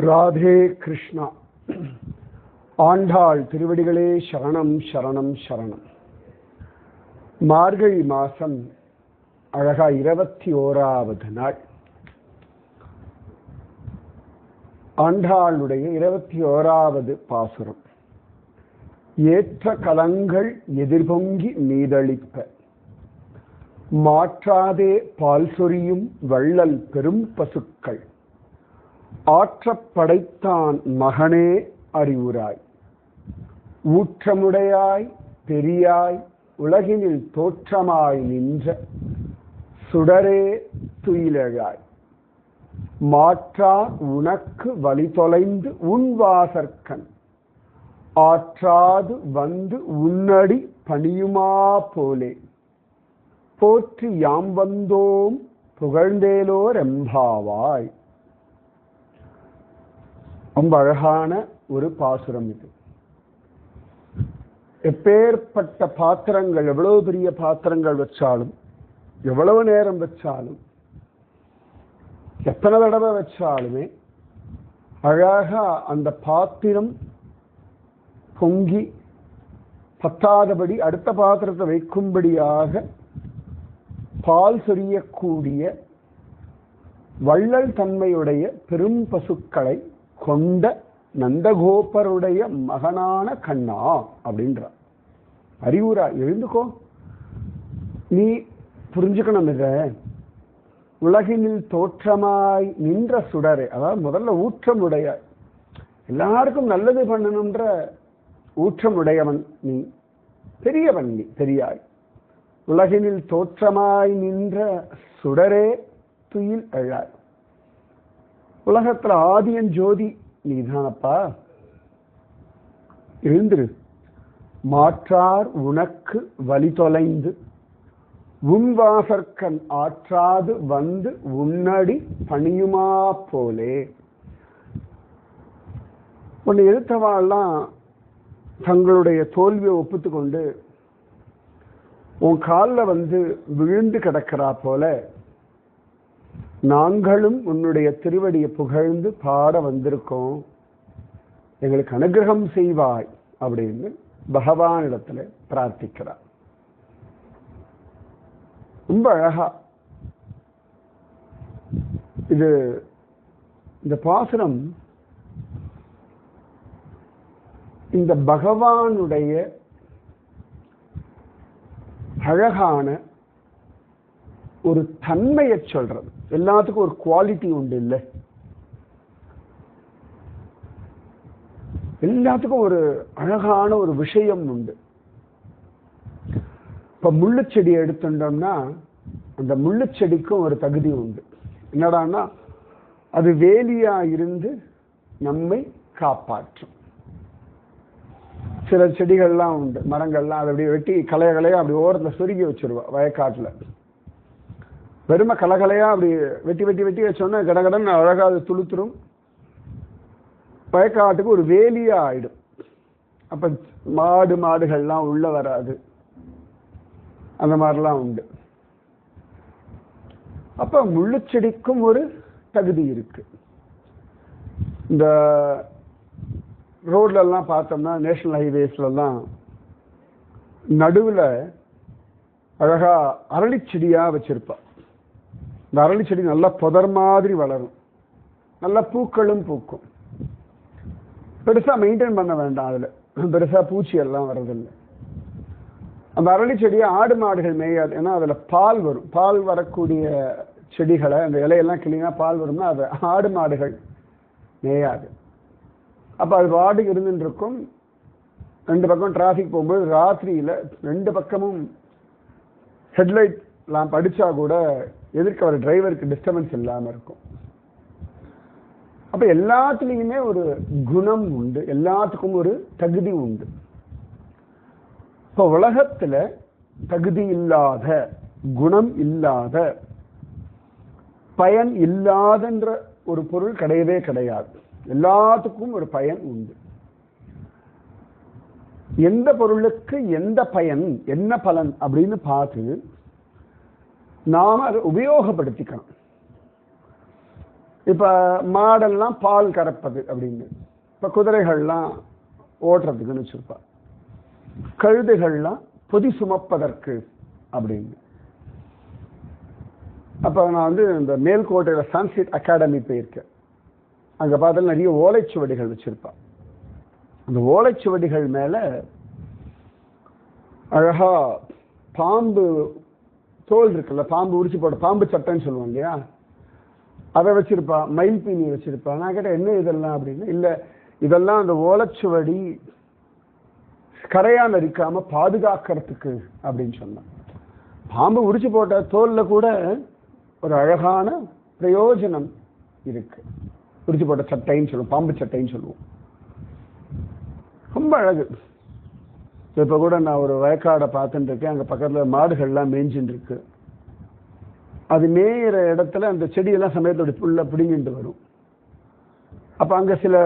ராதே கிருஷ்ணா. ஆண்டாள் திருவடிகளே சரணம் சரணம் சரணம். மார்கழி மாசம் அழகா இருபத்தி ஓராவது நாள். ஆண்டாளுடைய இருபத்தி ஓராவது பாசுரம். ஏற்ற கலங்கள் எதிர்பொங்கி மீதளிப்ப மாற்றாதே பால் சொரியும் வள்ளல் பெரும் பசுக்கள். ஆற்றப் படைத்தான் மகனே அறிவுராய். ஊற்றமுடையாய் பெரியாய் உலகினில் தோற்றமாய் நின்ற சுடரே துயிலழாய். மாற்றா உனக்கு வழி தொலைந்து உன் வாசற்கண். ஆற்றாது வந்து உன்னடி பணியுமா போலே. போற்றி யாம் வந்தோம் புகழ்ந்தேலோர் எம்பாவாய். ரொம்ப அழகான ஒரு பாசுரம் இது. எப்பேற்பட்ட பாத்திரங்கள் எவ்வளவு பெரிய பாத்திரங்கள் வச்சாலும் எவ்வளவு நேரம் வச்சாலும் எத்தனை தடவை வச்சாலுமே அழகா அந்த பாத்திரம் பொங்கி பத்தாதபடி அடுத்த பாத்திரத்தை வைக்கும்படியாக பால் சொரியக்கூடிய வள்ளல் தன்மையுடைய பெரும் பசுக்களை கொண்ட நந்தகோபருடைய மகனான கண்ணா அப்படின்றார் அறிவுரா எழுந்துக்கோ. நீ புரிஞ்சுக்கணும் இத. உலகினில் தோற்றமாய் நின்ற சுடரே அதாவது முதல்ல ஊற்றம் உடைய. எல்லாருக்கும் நல்லது பண்ணணும்ன்ற ஊற்றமுடையவன் நீ. பெரியவன் நீ பெரியாய். உலகினில் தோற்றமாய் நின்ற சுடரே துயில் அழாய். உலகத்துல ஆதியன் ஜோதி நீதானப்பா? எழுந்திரு. மாற்றார் உனக்கு வழி தொலைந்து உன்வாசற்கண் ஆற்றாது வந்து உன்னடி பணியுமா போலே? உன்னை எழுத்தவாள்லாம் தங்களுடைய தோல்வியை ஒப்புத்துக்கொண்டு உன் காலில் வந்து விழுந்து கிடக்கிறா போல நாங்களும் உன்னுடைய திருவடியை புகழ்ந்து பாட வந்திருக்கோம். எங்களுக்கு அனுகிரகம் செய்வாய் அப்படின்னு பகவானிடத்துல பிரார்த்திக்கிறார். ரொம்ப அழகா. இது இந்த பாசுரம் இந்த பகவானுடைய அழகான ஒரு தன்மையை சொல்றது. எல்லாத்துக்கும் ஒரு குவாலிட்டி உண்டு இல்லை. எல்லாத்துக்கும் ஒரு அழகான ஒரு விஷயம் உண்டு. இப்ப முள்ளுச்செடியை எடுத்துட்டோம்னா அந்த முள்ளுச்செடிக்கும் ஒரு தகுதி உண்டு. என்னடான்னா அது வேலியா இருந்து நம்மை காப்பாற்றும். சில செடிகள்லாம் உண்டு மரங்கள்லாம் அதை அப்படியே வெட்டி கலைய கலையா அப்படி ஓரத்தில் சொருகி வச்சிருவா வயக்காட்டில். வெறும கலகலையா அப்படி வெட்டி வெட்டி வெட்டி வச்சோன்னா கடகடன் அழகாக அது துளுத்துரும். பயக்காட்டுக்கு ஒரு வேலியா ஆயிடும். அப்ப மாடு மாடுகள்லாம் உள்ள வராது. அந்த மாதிரிலாம் உண்டு. அப்ப முள்ளுச்செடிக்கும் ஒரு தகுதி இருக்கு. இந்த ரோட்லலாம் பார்த்தோம்னா நேஷனல் ஹைவேஸ்லாம் நடுவில் அழகாக அரளிச்செடியாக வச்சுருப்பாள் இந்த அரளிச்செடி நல்லா புதர் மாதிரி வளரும். நல்லா பூக்களும் பூக்கும். பெருசாக மெயின்டைன் பண்ண வேண்டாம் அதில். பெருசாக பூச்சி எல்லாம் வர்றதில்லை. அந்த அரளி செடியை ஆடு மாடுகள் மேயாது. ஏன்னா அதில் பால் வரும். பால் வரக்கூடிய செடிகளை அந்த இலையெல்லாம் கிளீனா பால் வரும்னா அது ஆடு மாடுகள் மேயாது. அப்போ அது வாடு இருந்துட்டு இருக்கும் ரெண்டு பக்கம் டிராஃபிக் போகும்போது ராத்திரியில் ரெண்டு பக்கமும் ஹெட்லைட் லாம்ப் கூட எதிர்க்க வர டிரைவருக்கு டிஸ்டர்பன்ஸ் இல்லாமல் இருக்கும்? அப்போ எல்லாத்துலேயுமே ஒரு குணம் உண்டு எல்லாத்துக்கும் ஒரு தகுதி உண்டு. இப்போ உலகத்தில் தகுதி இல்லாத குணம் இல்லாத பயன் இல்லாதன்ற ஒரு பொருள் கிடையவே கிடையாது. எல்லாத்துக்கும் ஒரு பயன் உண்டு. எந்த பொருளுக்கு எந்த பயன் என்ன பலன் அப்படின்னு பார்த்து நாம் அதை உபயோகப்படுத்திக்கணும். இப்போ மாடெல்லாம் பால் கறப்பது அப்படின்னு. இப்போ குதிரைகள்லாம் ஓட்டுறதுக்குன்னு வச்சுருப்பா. கழுதைகள்லாம் பொதி சுமப்பதற்கு அப்படின்னு. அப்போ நான் வந்து இந்த மேல்கோட்டையில் சான்ஸ்கிரிட் அகாடமி போயிருக்கேன். அங்கே பார்த்தாலும் நிறைய ஓலைச்சுவடிகள் வச்சுருப்பா. அந்த ஓலைச்சுவடிகள் மேலே அழகாக பாம்பு தோல் இருக்குல்ல பாம்பு உரிச்சு போட்ட பாம்பு சட்டைன்னு சொல்லுவோம் இல்லையா? அதை வச்சிருப்பா மயில் பீனி வச்சிருப்பா. நான் கேட்டேன் என்ன இதெல்லாம் அப்படின்னு? இல்லை இதெல்லாம் அந்த ஓலைச்சுவடி கரையான் இருக்காம பாதுகாக்கிறதுக்கு அப்படின்னு சொன்னான். பாம்பு உரிச்சு போட்ட தோல்ல கூட ஒரு அழகான பிரயோஜனம் இருக்கு. உரிச்சு போட்ட சட்டைன்னு சொல்லுவோம் பாம்பு சட்டைன்னு சொல்லுவோம். ரொம்ப அழகு. இப்ப கூட நான் ஒரு வயக்காடை பார்த்துட்டு இருக்கேன் அங்க பக்கத்துல மாடுகள்லாம் மேய்ஞ்சின்னு இருக்கு அது மேயிற இடத்துல அந்த செடியெல்லாம் சமயத்தோட புல்ல பிடிங்கிட்டு வரும். அப்ப அங்க சில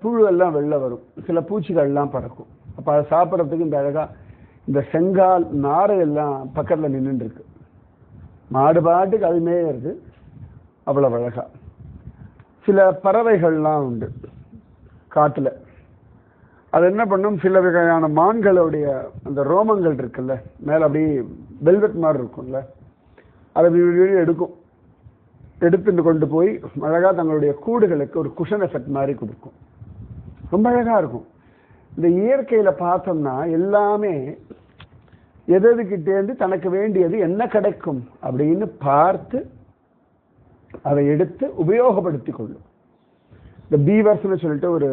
புழு எல்லாம் வெளில வரும். சில பூச்சிகள்லாம் பறக்கும். அப்ப அதை சாப்பிட்றதுக்கு இந்த அழகா இந்த செங்கால் நாரை எல்லாம் பக்கத்துல நின்றுட்டு இருக்கு மாடு பாட்டுக்கு அது மேயிறது. அவ்வளவு அழகா. சில பறவைகள்லாம் உண்டு. காட்டுல. அது என்ன பண்ணும்? சில வகையான மான்களுடைய அந்த ரோமங்கள் இருக்குல்ல மேலே அப்படியே வெல்வெட் மாதிரி இருக்கும்ல அதை விழி எடுக்கும். எடுத்துட்டு கொண்டு போய் அழகாக தங்களுடைய கூடுகளுக்கு ஒரு குஷன் எஃபெக்ட் மாதிரி கொடுக்கும். ரொம்ப அழகாக இருக்கும். இந்த இயற்கையில் பார்த்தோம்னா எல்லாமே எததுகிட்டேருந்து தனக்கு வேண்டியது என்ன கிடைக்கும் அப்படின்னு பார்த்து அதை எடுத்து உபயோகப்படுத்தி கொள்ளும். இந்த பீவர்ஸ்னு சொல்லிட்டு ஒரு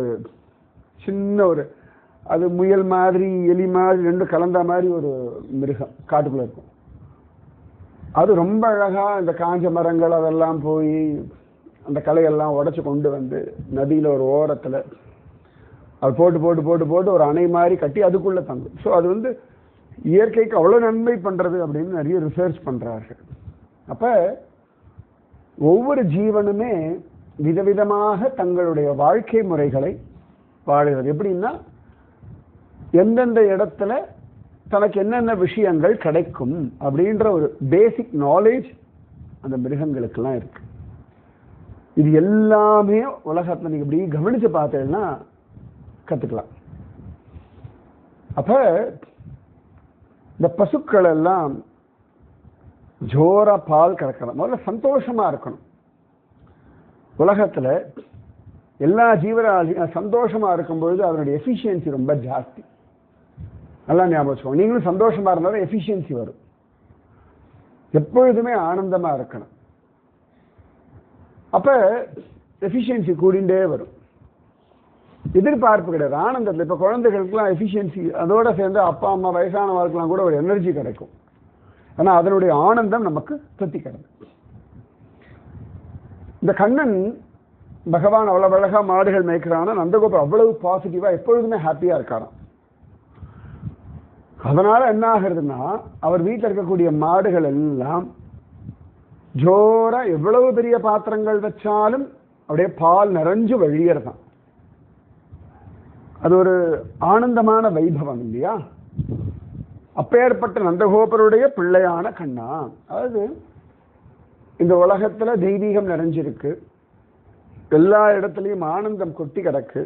சின்ன ஒரு அது முயல் மாதிரி எலி மாதிரி ரெண்டும் கலந்த மாதிரி ஒரு மிருகம் காட்டுக்குள்ளே இருக்கும். அது ரொம்ப அழகாக இந்த காஞ்ச மரங்கள் அதெல்லாம் போய் அந்த களையெல்லாம் உடச்சி கொண்டு வந்து நதியில் ஒரு ஓரத்தில் அது போட்டு போட்டு போட்டு போட்டு ஒரு அணை மாதிரி கட்டி அதுக்குள்ளே தங்கும். ஸோ அது வந்து இயற்கைக்கு அவ்வளோ நன்மை பண்ணுறது அப்படின்னு நிறைய ரிசர்ச் பண்ணுறார்கள் அப்போ ஒவ்வொரு ஜீவனுமே விதவிதமாக தங்களுடைய வாழ்க்கை முறைகளை வாழ்கிறது. எப்படின்னா எந்தெந்த இடத்துல தனக்கு என்னென்ன விஷயங்கள் கிடைக்கும் அப்படின்ற ஒரு பேசிக் நாலேஜ் அந்த மிருகங்களுக்கெல்லாம் இருக்கு. இது எல்லாமே உலகத்தில் நீங்க இப்படி கவனிச்சு பார்த்தீங்கன்னா கத்துக்கலாம். அப்ப இந்த பசுக்கள் எல்லாம் ஜோரா பால் கறக்கணும். முதல்ல சந்தோஷமா இருக்கணும். உலகத்துல எல்லா ஜீவராசியும் சந்தோஷமா இருக்கும்பொழுது அதனுடைய எஃபிஷியன்சி ரொம்ப ஜாஸ்தி. நல்லா ஞாபகம் வச்சுக்கோங்க. நீங்களும் சந்தோஷமா இருந்தாலும் எஃபிஷியன்சி வரும். எப்பொழுதுமே ஆனந்தமா இருக்கணும். அப்போ எஃபிஷியன்சி கூடிண்டே வரும். எதிர்பார்ப்பு கிடையாது ஆனந்தத்தில் இப்போ குழந்தைகளுக்குலாம் எஃபிஷியன்சி அதோட சேர்ந்து அப்பா அம்மா வயசானவர்களுக்கெல்லாம் கூட ஒரு எனர்ஜி கிடைக்கும். ஆனால் அதனுடைய ஆனந்தம் நமக்கு திருப்தி கிடைக்கும். இந்த கண்ணன் பகவான் அவ்வளவு அழகா மாடுகள் மேய்க்கிறானா? நந்தகோபுரம் அவ்வளவு பாசிட்டிவா எப்பொழுதுமே ஹாப்பியா இருக்காராம் அதனால என்ன ஆகுறதுன்னா அவர் வீட்டில் இருக்கக்கூடிய மாடுகள் எல்லாம் ஜோராக எவ்வளவு பெரிய பாத்திரங்கள் வச்சாலும் அப்படியே பால் நிறைஞ்சு வழியறதான். அது ஒரு ஆனந்தமான வைபவம் இல்லையா? அப்பேற்பட்ட நந்தகோபருடைய பிள்ளையான கண்ணா. அதாவது இந்த உலகத்தில் தெய்வீகம் நிறைஞ்சிருக்கு. எல்லா இடத்துலையும் ஆனந்தம் கொட்டி கிடக்கு.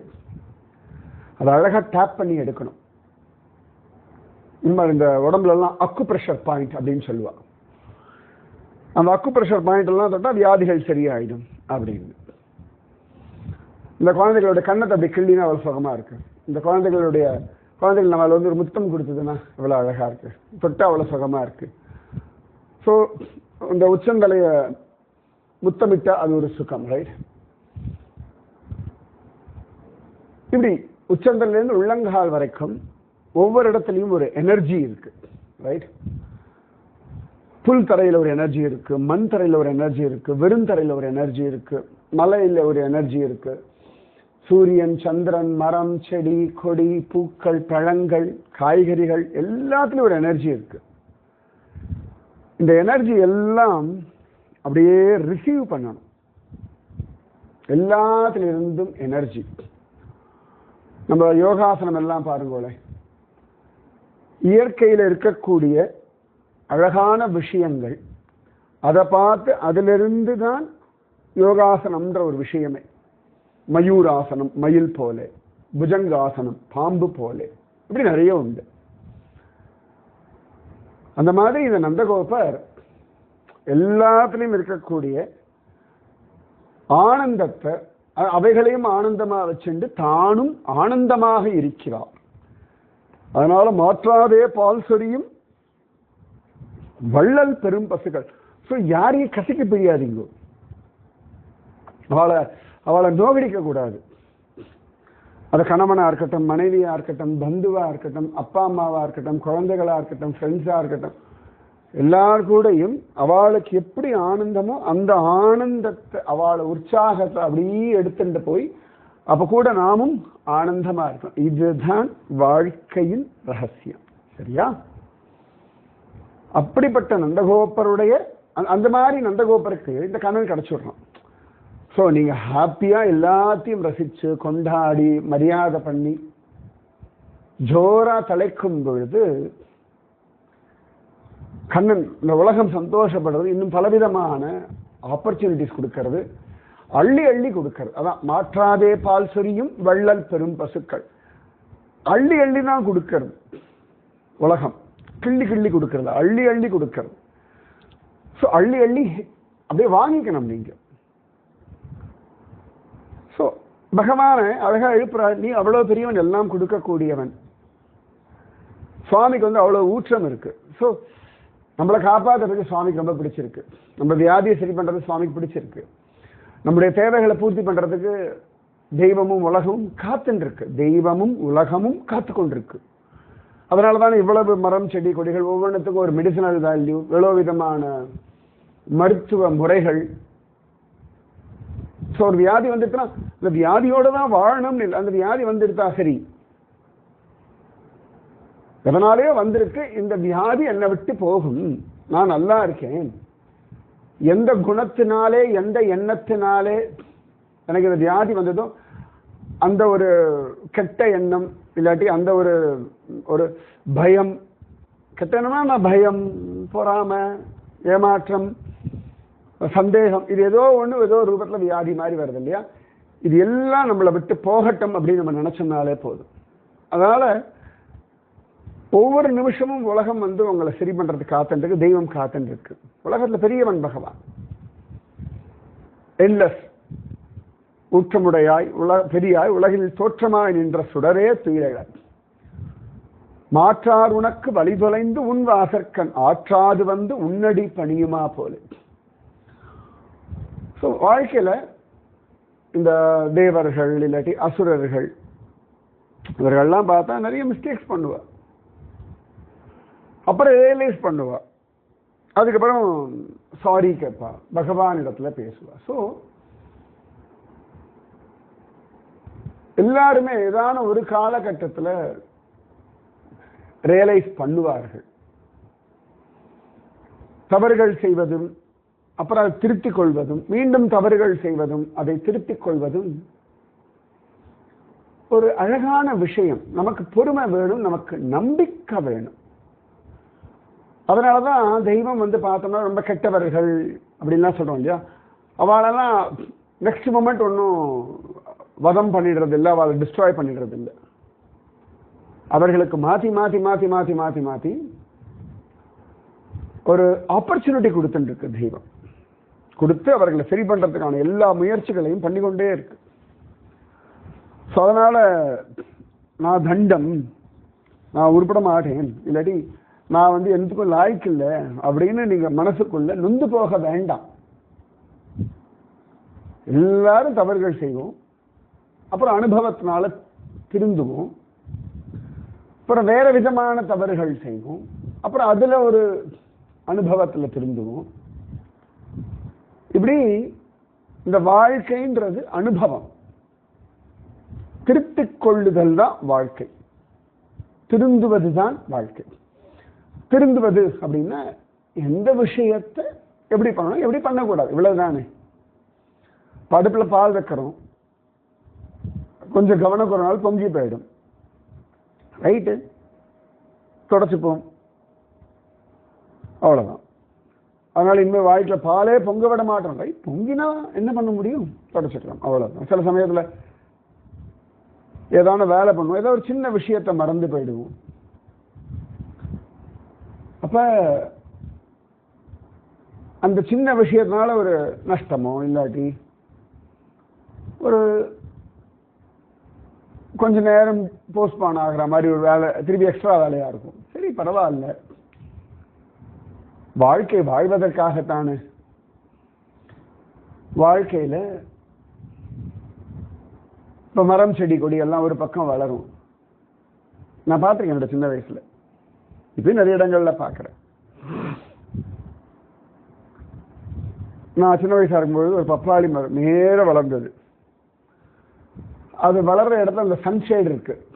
அதை அழகாக டேப் பண்ணி எடுக்கணும். இன்னும் இந்த உடம்புலலாம் அக்கு ப்ரெஷர் பாயிண்ட் அப்படின்னு சொல்லுவாள் அந்த அக்கு ப்ரெஷர் பாயிண்ட் எல்லாம் வியாதிகள் சரியாயிடும் அப்படின்னு. இந்த குழந்தைகளோட கண்ணத்தை அப்படி கிள்ளினா அவ்வளோ சுகமாக இருக்குது இந்த குழந்தைகளுடைய குழந்தைகள் நம்ம வந்து ஒரு முத்தம் கொடுத்ததுன்னா இவ்வளோ அழகாக இருக்குது தொட்டால் அவ்வளோ சுகமாக இருக்குது ஸோ இந்த உச்சந்தலையை முத்தமிட்டால் அது ஒரு சுகம் ரைட் இப்படி உச்சந்தலேருந்து உள்ளங்கால் வரைக்கும் ஒவ்வொரு இடத்துலையும் ஒரு எனர்ஜி இருக்கு ரைட் புல் தரையில் ஒரு எனர்ஜி இருக்கு மண் தரையில் ஒரு எனர்ஜி இருக்கு வெறும் தரையில் ஒரு எனர்ஜி இருக்கு மலையில ஒரு எனர்ஜி இருக்கு. சூரியன் சந்திரன் மரம் செடி கொடி பூக்கள் பழங்கள் காய்கறிகள் எல்லாத்துலயும் ஒரு எனர்ஜி இருக்கு. இந்த எனர்ஜி எல்லாம் அப்படியே ரிசீவ் பண்ணணும். எல்லாத்திலிருந்தும் எனர்ஜி நம்ம யோகாசனம் எல்லாம் பாருங்களே. இயற்கையில் இருக்கக்கூடிய அழகான விஷயங்கள் அதை பார்த்து அதிலிருந்து தான் யோகாசனம்ன்ற ஒரு விஷயமே. மயூராசனம் மயில் போல புஜங்காசனம் பாம்பு போல இப்படி நிறைய உண்டு. அந்த மாதிரி இந்த நந்தகோபர் எல்லாத்துலேயும் இருக்கக்கூடிய ஆனந்தத்தை அவைகளையும் ஆனந்தமா வச்சுண்டு தானும் ஆனந்தமாக இருக்கிறார். அதனால மாற்றாதே பால் சொரியும் வள்ளல் பெரும் பசுகள் ஸோ யாரையும் கசிக்க பிரியாதீங்க. அவளை அவளை நோகடிக்க கூடாது. அது கணவனாக இருக்கட்டும் மனைவியாக இருக்கட்டும் பந்துவாக இருக்கட்டும் அப்பா அம்மாவாக இருக்கட்டும் குழந்தைகளாக இருக்கட்டும் ஃப்ரெண்ட்ஸாக இருக்கட்டும் எல்லார் கூடையும் அவளுக்கு எப்படி ஆனந்தமோ அந்த ஆனந்தத்தை அவளை உற்சாகத்தை அப்படியே எடுத்துட்டு போய் அப்ப கூட நாமும் ஆனந்தமா இருக்கணும். இதுதான் வாழ்க்கையின் ரகசியம். சரியா? அப்படிப்பட்ட நந்தகோபருடைய அந்த- அந்த மாதிரி நந்தகோபருக்கு இந்த கனவு கிடைச்சிடுறோம் ஸோ நீங்க ஹாப்பியா எல்லாத்தையும் ரசிச்சு கொண்டாடி மரியாதை பண்ணி ஜோரா தலைக்கும் பொழுது கண்ணன் இந்த உலகம் சந்தோஷப்படுறது இன்னும் பலவிதமான ஆப்பர்ச்சுனிட்டிஸ் கொடுக்கறது. அள்ளி அள்ளி கொடுக்கறது. அதான் மாற்றாதே பால் சொரியும் வள்ளல் பெரும் பசுக்கள். அள்ளி அள்ளி தான் கொடுக்கறது உலகம். கிள்ளி கிள்ளி கொடுக்கறது. அள்ளி அள்ளி கொடுக்கறது. ஸோ அள்ளி அள்ளி அப்படியே வாங்கிக்கணும் நீங்க. ஸோ பகவானை அழகா எழுப்புறார் நீ அவ்வளவு பெரியவன் எல்லாம் கொடுக்கக்கூடியவன். சுவாமிக்கு வந்து அவ்வளவு ஊற்றம் இருக்கு. ஸோ நம்மளை காப்பாத்துறதுக்கு சுவாமிக்கு ரொம்ப பிடிச்சிருக்கு. நம்ம வியாதியை சரி பண்ணுறது சுவாமிக்கு பிடிச்சிருக்கு. நம்முடைய தேவைகளை பூர்த்தி பண்ணுறதுக்கு தெய்வமும் உலகமும் காத்துன்னுருக்கு தெய்வமும் உலகமும் காத்து கொண்டிருக்கு அதனால தான் இவ்வளவு மரம் செடி கொடிகள் ஒவ்வொன்றுத்துக்கும் ஒரு மெடிசனல் வேல்யூ எவ்வளோ விதமான மருத்துவ முறைகள். ஸோ ஒரு வியாதி வந்துட்டுனா இந்த வியாதியோடு தான் வாழணும்னு இல்லை. அந்த வியாதி வந்துடுதா? சரி. எதனாலேயோ வந்திருக்கு? இந்த வியாதி என்னை விட்டு போகும். நான் நல்லா இருக்கேன். எந்த குணத்தினாலே எந்த எண்ணத்தினாலே எனக்கு இந்த வியாதி வந்ததோ அந்த ஒரு கெட்ட எண்ணம் இல்லாட்டி அந்த ஒரு ஒரு பயம் கெட்ட எண்ணம்னா நான் பயம் பொறாம ஏமாற்றம் சந்தேகம். இது ஏதோ ஒன்று ஏதோ ஒரு வியாதி மாதிரி வருது இல்லையா? இது எல்லாம் நம்மளை விட்டு போகட்டும் அப்படின்னு நம்ம நினச்சோம்னாலே போதும். அதனால் ஒவ்வொரு நிமிஷமும் உலகம் வந்து உங்களை சரி பண்ணுறதுக்கு காத்துருக்கு தெய்வம் காத்துன்னு இருக்கு உலகத்துல பெரியவன் பகவான். என்லெஸ் ஊற்றமுடையாய் உல பெரியாய் உலகில் தோற்றமாய் நின்ற சுடரே துயிலழ மாற்றார் உனக்கு வழிதொலைந்து உன் வாசற்கண் ஆற்றாது வந்து உன்னடி பணியுமா போல. ஸோ வாழ்க்கையில இந்த தேவர்கள் இல்லாட்டி அசுரர்கள் இவர்கள்லாம் பார்த்தா நிறைய மிஸ்டேக்ஸ் பண்ணுவா அப்புறம் ரியலைஸ் பண்ணுவா. அதுக்கப்புறம் சாரி கேட்பா. பகவான் இடத்துல பேசுவா. ஸோ எல்லாருமே ஏதான ஒரு காலகட்டத்தில் ரியலைஸ் பண்ணுவார்கள். தவறுகள் செய்வதும் அப்புறம் அதை திருத்திக் கொள்வதும் மீண்டும் தவறுகள் செய்வதும் அதை திருத்திக் கொள்வதும் ஒரு அழகான விஷயம். நமக்கு பொறுமை வேணும் நமக்கு நம்பிக்கை வேணும். அதனாலதான் தெய்வம் வந்து பார்த்தோம்னா ரொம்ப கெட்டவர்கள் அப்படின்லாம் சொல்கிறோம் இல்லையா? அவளெல்லாம் நெக்ஸ்ட் மூமெண்ட் ஒன்றும் வதம் பண்ணிடுறது இல்லை அவளை டிஸ்ட்ராய் பண்ணிடுறது இல்லை. அவர்களுக்கு மாற்றி மாற்றி மாற்றி மாற்றி மாற்றி மாற்றி ஒரு ஆப்பர்ச்சுனிட்டி கொடுத்துட்டுருக்கு தெய்வம். கொடுத்து அவர்களை சரி பண்ணுறதுக்கான எல்லா முயற்சிகளையும் பண்ணிக்கொண்டே இருக்கு. ஸோ அதனால் நான் தண்டம் நான் உருப்பட மாட்டேன் இல்லாட்டி நான் வந்து எதுக்கும் லாய்க்கு இல்லை அப்படின்னு நீங்க மனசுக்குள்ள நொந்து போக வேண்டாம். எல்லாரும் தவறுகள் செய்வோம். அப்புறம் அனுபவத்தினால திருந்துவோம். அப்புறம் வேற விதமான தவறுகள் செய்வோம். அப்புறம் அதுல ஒரு அனுபவத்துல திருந்துவோம். இப்படி இந்த வாழ்க்கைன்றது அனுபவம். திருத்திக் கொள்ளுதல் தான் வாழ்க்கை. திருந்துவது தான் வாழ்க்கை. திருந்துவது அப்படின்னா எந்த விஷயத்தை எப்படி பண்ணணும் எப்படி பண்ணக்கூடாது? இவ்வளவுதானே. படுப்பில் பால் வைக்கிறோம். கொஞ்சம் கவனக்குறனால பொங்கி போயிடும். ரைட்டு தொடச்சுப்போம். அவ்வளோதான் அதனால் இனிமேல் வாழ்க்கையில் பாலே பொங்க விட மாட்டோம். ரைட் பொங்கினா என்ன பண்ண முடியும்? தொடச்சிக்கலாம். அவ்வளோதான் சில சமயத்தில் ஏதான வேலை பண்ணுவோம். ஏதோ ஒரு சின்ன விஷயத்தை மறந்து போயிடுவோம். அப்போ அந்த சின்ன விஷயத்தினால ஒரு நஷ்டமோ இல்லாட்டி ஒரு கொஞ்ச நேரம் போஸ்ட்பான் ஆகிற மாதிரி ஒரு வேலை திருப்பி எக்ஸ்ட்ரா வேலையாக இருக்கும். சரி பரவாயில்ல. வாழ்க்கை வாழ்வதற்காகத்தானே. வாழ்க்கையில இப்போ மரம் செடி கொடி எல்லாம் ஒரு பக்கம் வளரும். நான் பார்த்துருக்கேன் என்னோட சின்ன வயசில். இப்பயும் நிறைய இடங்கள்ல பார்க்குறேன். நான் சின்ன வயசாக இருக்கும்போது ஒரு பப்பாளி மரம் நேர வளர்ந்தது. அது வளர்ற இடத்துல அந்த சன்ஷேட் இருக்கு.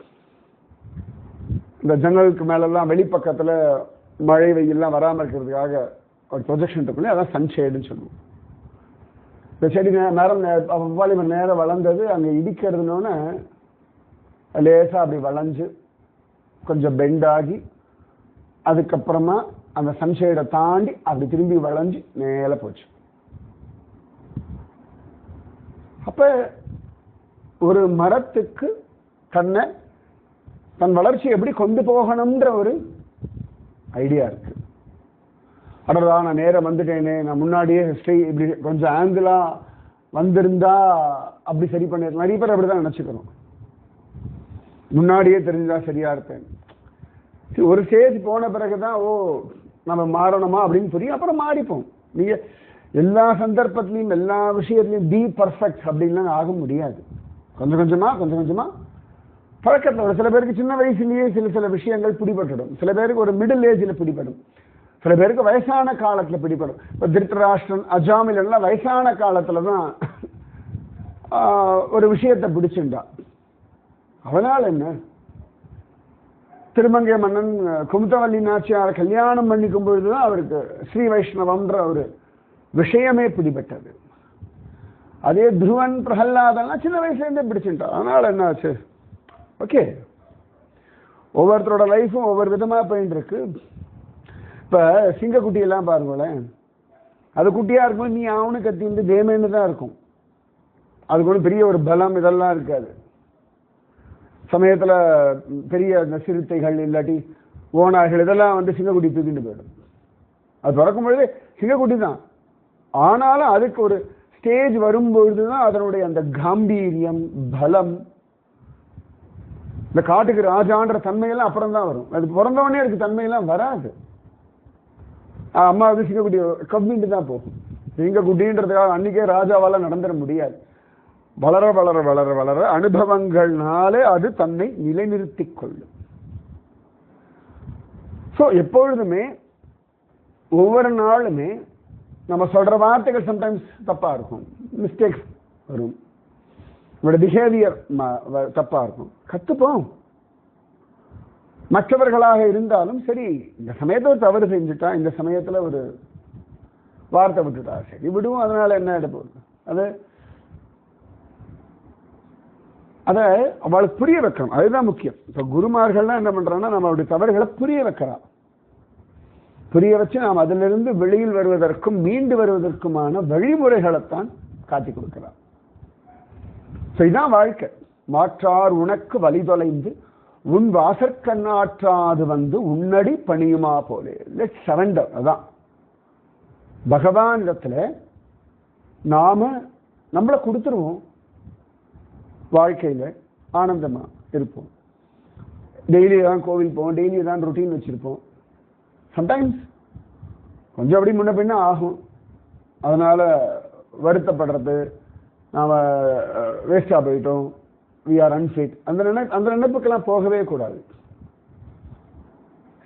இந்த ஜன்னலுக்கு மேலெல்லாம் வெளிப்பக்கத்தில் மழை வெயில்லாம் வராமல் இருக்கிறதுக்காக ஒரு ப்ரொஜெக்ஷன் இருக்குள்ளே அதான் சன்ஷேடுன்னு சொல்லுவோம். இந்த செடி நே- மரம் பப்பாளி மரம் நேரம் வளர்ந்தது அங்கே இடிக்கிறதுனோன்னு லேசாக அப்படி வளைஞ்சு கொஞ்சம் பெண்டாகி அதுக்கப்புறமா அந்த சன்ஷேடை தாண்டி அப்படி திரும்பி வளைஞ்சு மேலே போச்சு. அப்ப ஒரு மரத்துக்கு தன்னை தன் வளர்ச்சி எப்படி கொண்டு போகணும்ன்ற ஒரு ஐடியா இருக்கு. அடடா நான் நேரம் வந்துட்டேனே நான் முன்னாடியே ஹிஸ்டரி இப்படி கொஞ்சம் ஆங்கிளா வந்திருந்தா அப்படி சரி பண்ணிடலாம். நிறைய பேர் அப்படிதான் நினைச்சுக்கணும். முன்னாடியே தெரிஞ்சா சரியா இருப்பேன். ஒரு ஸ்டேஜ் போன பிறகுதான் ஓ நம்ம மாறணுமா அப்படின்னு புரியும் அப்புறம் மாறிப்போம். நீங்க எல்லா சந்தர்ப்பத்திலையும் எல்லா விஷயத்திலையும் பி பர்ஃபெக்ட் அப்படின்லாம் ஆக முடியாது. கொஞ்சம் கொஞ்சமா கொஞ்சம் கொஞ்சமா. பழக்கத்தில் ஒரு சில பேருக்கு சின்ன வயசுலேயே சில சில விஷயங்கள் பிடிபட்டுடும். சில பேருக்கு ஒரு மிடில் ஏஜில் பிடிபடும். சில பேருக்கு வயசான காலத்தில் பிடிபடும். இப்போ திருத்தராஷ்டிரன் அஜாமில் எல்லாம் வயசான காலத்தில் தான் ஒரு விஷயத்தை பிடிச்சிருந்தா. அதனால் என்ன? திருமங்கை மன்னன் குமுதவல்லி நாச்சியார் கல்யாணம் பண்ணிக்கும் பொழுதுதான் அவருக்கு ஸ்ரீ வைஷ்ணவம்ன்ற ஒரு விஷயமே பிடிபட்டது. அதே துருவன் பிரகல்லாதெல்லாம் சின்ன வயசுலேருந்தே பிடிச்சிட்டான். அதனால என்ன ஆச்சு ஓகே. ஒவ்வொருத்தரோட லைஃப்பும் ஒவ்வொரு விதமாக போயிட்டு இருக்கு இப்ப பாருங்களேன். அது குட்டியாக இருக்கும் நீ அவனு வந்து தேமேன்னு தான் இருக்கும். அதுக்கு ஒன்றும் பெரிய ஒரு பலம் இதெல்லாம் இருக்காது. சமயத்தில் பெரிய இந்த சிறுத்தைகள் இல்லாட்டி ஓனாய்கள் இதெல்லாம் வந்து சிங்கக்குட்டி தூக்கிட்டு போயிடும். அது பிறக்கும் பொழுது சிங்கக்குட்டி தான். ஆனாலும் அதுக்கு ஒரு ஸ்டேஜ் வரும்பொழுது தான் அதனுடைய அந்த காம்பீரியம் பலம் இந்த காட்டுக்கு ராஜான்ற தன்மையெல்லாம் அப்புறம் தான் வரும். அது பிறந்தவொடனே அதுக்கு தன்மையெல்லாம் வராது. அம்மா வந்து சிங்கக்குட்டி கம்மிட்டு தான் போகும். சிங்கக்குட்டின்றதுக்காக அன்னைக்கே ராஜாவால் நடந்துட முடியாது. வளர வளர வளர வளர அனுபவங்கள்னாலே அது தன்னை நிலைநிறுத்திக் கொள்ளும். ஸோ எப்பொழுதுமே ஒவ்வொரு நாளுமே நம்ம சொல்ற வார்த்தைகள் சம்டைம்ஸ் தப்பா இருக்கும். மிஸ்டேக்ஸ் வரும். நம்மளோட பிஹேவியர் தப்பா இருக்கும். கத்துப்போம். மற்றவர்களாக இருந்தாலும் சரி இந்த சமயத்தில் ஒரு தவறு செஞ்சுட்டா இந்த சமயத்தில் ஒரு வார்த்தை விட்டுட்டா சரி. விடுவோம் அதனால என்ன எடுப்போம் போகுது? அது அதை அவளுக்கு புரிய வைக்கணும். அதுதான் முக்கியம். இப்போ குருமார்கள்லாம் என்ன பண்ணுறாங்கன்னா நம்மளுடைய தவறுகளை புரிய வைக்கிறா. புரிய வச்சு நாம் அதிலிருந்து வெளியில் வருவதற்கும் மீண்டு வருவதற்குமான வழிமுறைகளைத்தான் காட்டி கொடுக்கிறார் ஸோ இதான் வாழ்க்கை. மாற்றார் உனக்கு வழி தொலைந்து உன் வாசற்கண்ணாற்றாது வந்து உன்னடி பணியுமா போலே. லெட் சரண்டர் அதான். பகவானிடத்தில் நாம் நாம நம்மளை கொடுத்துருவோம். வாழ்க்கையில் ஆனந்தமாக இருப்போம். டெய்லி தான் கோவில் போவோம். டெய்லி தான் ருட்டீன் வச்சுருப்போம். சம்டைம்ஸ் கொஞ்சம் அப்படி முன்ன பின்ன ஆகும். அதனால் வருத்தப்படுறது நாம் வேஸ்ட்டாக போயிட்டோம். வி ஆர் அன்ஃபிட் அந்த நினை அந்த நினைப்புக்கெல்லாம் போகவே கூடாது.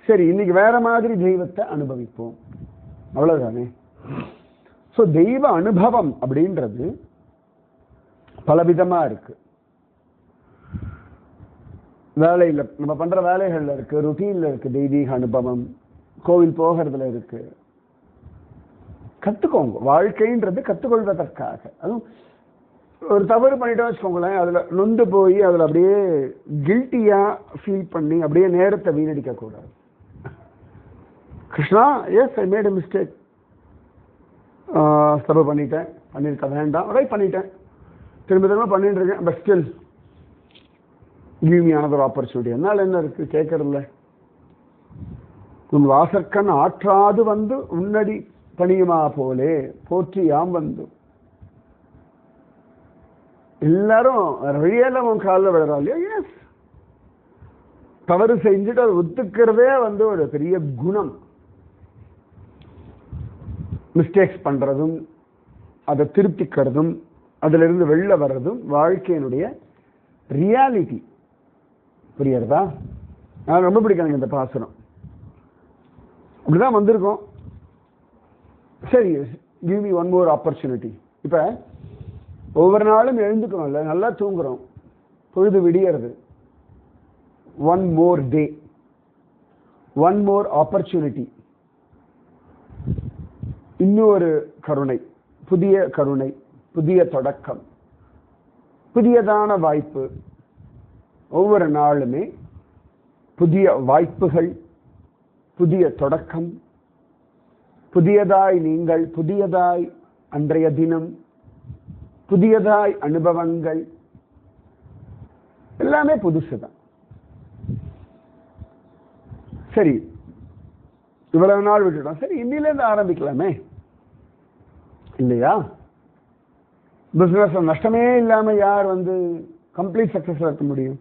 சரி இன்னைக்கு வேற மாதிரி தெய்வத்தை அனுபவிப்போம். அவ்வளோதானே ஸோ தெய்வ அனுபவம் அப்படின்றது பலவிதமாக இருக்குது வேலையில் நம்ம பண்ணுற வேலைகளில் இருக்குது ருட்டீனில் இருக்குது தெய்வீக அனுபவம் கோவில் போகிறதுல இருக்குது கற்றுக்கோங்க வாழ்க்கைன்றது கற்றுக்கொள்வதற்காக அதுவும் ஒரு தவறு பண்ணிட்டோம் வச்சுக்கோங்களேன் அதில் நொந்து போய் அதில் அப்படியே கில்ட்டியாக ஃபீல் பண்ணி அப்படியே நேரத்தை வீணடிக்கக்கூடாது Krishna yes I made mistake ah, தப்பு பண்ணிட்டேன். பண்ணியிருக்க வேண்டாம். ரைட் பண்ணிட்டேன். திரும்ப திரும்ப பண்ணிட்டு இருக்கேன். பட் ஸ்டில் கிவ் ஆப்பர்ச்சுனிட்டி என்னால் என்ன இருக்குது கேட்கறதில்ல உன் வாசற்கண் ஆற்றாது வந்து உன்னடி பணியுமா போலே போற்றி யாம் வந்து. எல்லாரும் ரியல உன் காலில் விழுறா இல்லையா? எஸ் தவறு செஞ்சுட்டு அதை ஒத்துக்கிறதே வந்து ஒரு பெரிய குணம். மிஸ்டேக்ஸ் பண்ணுறதும் அதை திருப்பிக்கிறதும் அதிலிருந்து வெளில வர்றதும் வாழ்க்கையினுடைய ரியாலிட்டி புரியுறதா நான் ரொம்ப பிடிக்கும் எனக்கு இந்த பாசனம் அப்படிதான் வந்திருக்கோம். சரி give me one more opportunity இப்போ ஒவ்வொரு நாளும் எழுந்துக்கணும்ல நல்லா தூங்குறோம். பொழுது விடியறது. One more day one more opportunity இன்னொரு கருணை. புதிய கருணை புதிய தொடக்கம். புதியதான வாய்ப்பு. ஒவ்வொரு நாளுமே புதிய வாய்ப்புகள் புதிய தொடக்கம் புதியதாய் நீங்கள் புதியதாய் அன்றைய தினம் புதியதாய் அனுபவங்கள் எல்லாமே புதுசுதான். சரி இவ்வளவு நாள் விட்டுட்டோம். சரி இன்னிலிருந்து ஆரம்பிக்கலாமே. இல்லையா? பிசினஸ் நஷ்டமே இல்லாமல் யார் வந்து கம்ப்ளீட் சக்சஸ் இருக்க முடியும்?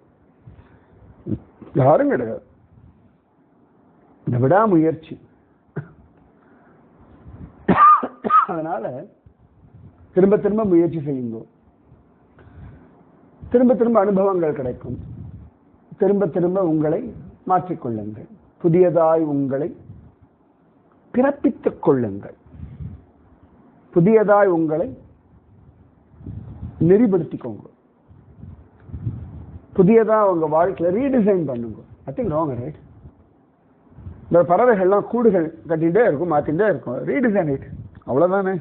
யாரும் கிடையாது. இந்த விடாமுயற்சி அதனால திரும்ப திரும்ப முயற்சி செய்யுங்கோ. திரும்ப திரும்ப அனுபவங்கள் கிடைக்கும். திரும்ப திரும்ப உங்களை மாற்றிக்கொள்ளுங்கள் புதியதாய் உங்களை பிறப்பித்துக் கொள்ளுங்கள். புதியதாய் உங்களை நெறிப்படுத்திக்கோங்க. புதியதாக உங்கள் வாழ்க்கையில் ரீடிசைன் பண்ணுங்க. ஐ திங்க் ராங் ரைட் இந்த பறவைகள்லாம் கூடுகள் கட்டிகிட்டே இருக்கும் மாற்றிகிட்டே இருக்கும். ரீடிசைன் இட் அவ்வளோதானே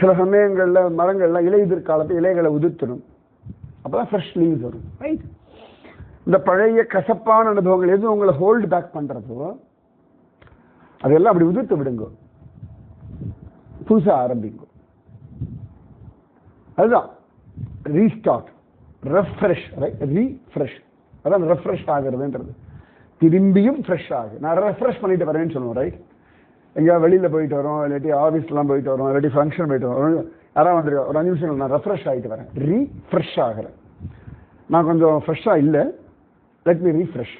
சில சமயங்களில் மரங்கள்லாம் இலையுதிர் காலத்து இலைகளை உதிர்த்துணும் அப்போ தான் ஃப்ரெஷ் லீவ்ஸ் வரும் ரைட் இந்த பழைய கசப்பான அனுபவங்கள் எதுவும் உங்களை ஹோல்டு பேக் பண்ணுறதோ அதெல்லாம் அப்படி உதிர்த்து விடுங்க. புதுசாக ஆரம்பிங்க. அதுதான். ரீஸ்டார்ட் ரெஃப்ரெஷ் ரீஃப்ரெஷ் அதான் ரெஃப்ரெஷ் ஆகிறதுன்றது. திரும்பியும் ஃப்ரெஷ் ஆகு. நான் ரெஃப்ரெஷ் பண்ணிட்டு வரேன்னு சொல்லுவோம் ரைட் எங்கேயாவது வெளியில் போயிட்டு வரோம் இல்லாட்டி ஆஃபீஸ்லாம் போயிட்டு வரோம் இல்லாட்டி ஃபங்க்ஷன் போயிட்டு வரோம். யாராவது வந்துருக்கா ஒரு அஞ்சு நிமிஷம் நான் ரெஃப்ரெஷ் ஆகிட்டு வரேன். ரீஃப்ரெஷ் ஆகிறேன். நான் கொஞ்சம் ஃப்ரெஷ்ஷாக இல்லை. லெட் மீ ரீஃப்ரெஷ்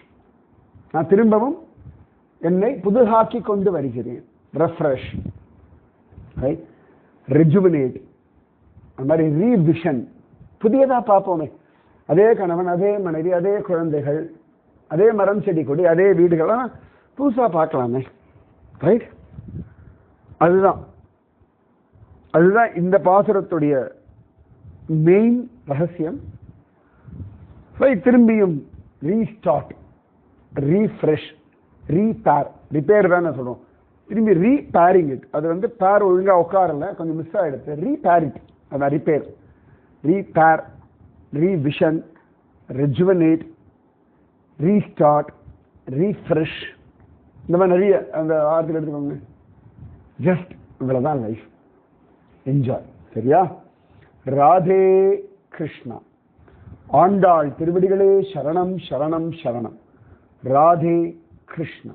நான் திரும்பவும் என்னை புதுகாக்கி கொண்டு வருகிறேன். ரெஃப்ரெஷ் ரைட் ரெஜுமினேட் அந்த மாதிரி ரீவிஷன் புதியதாக பார்ப்போமே அதே கணவன் அதே மனைவி அதே குழந்தைகள் அதே மரம் செடி கொடி அதே வீடுகள்லாம் புதுசாக பார்க்கலாமே. ரைட் அதுதான். அதுதான் இந்த பாசுரத்துடைய மெயின் ரகசியம். ரைட் திரும்பியும் ரீஸ்டார்ட் ரீஃப்ரெஷ் ரீபேர் ரிப்பேர் தானே சொல்லுவோம் திரும்பி ரீபேரிங் இட் அது வந்து பேர் ஒழுங்காக உட்காரல கொஞ்சம் மிஸ் ஆகிடுது ரீபேர் இட் அதான் repair repair revision rejuvenate restart refresh இந்த மாதிரி நிறைய அந்த வார்த்தைகள் எடுத்துக்கோங்க. ஜஸ்ட் இவ்வளவுதான் லைஃப் என்ஜாய் சரியா? ராதே கிருஷ்ணா. ஆண்டாள் திருவடிகளே சரணம் சரணம் சரணம். ராதே கிருஷ்ணா.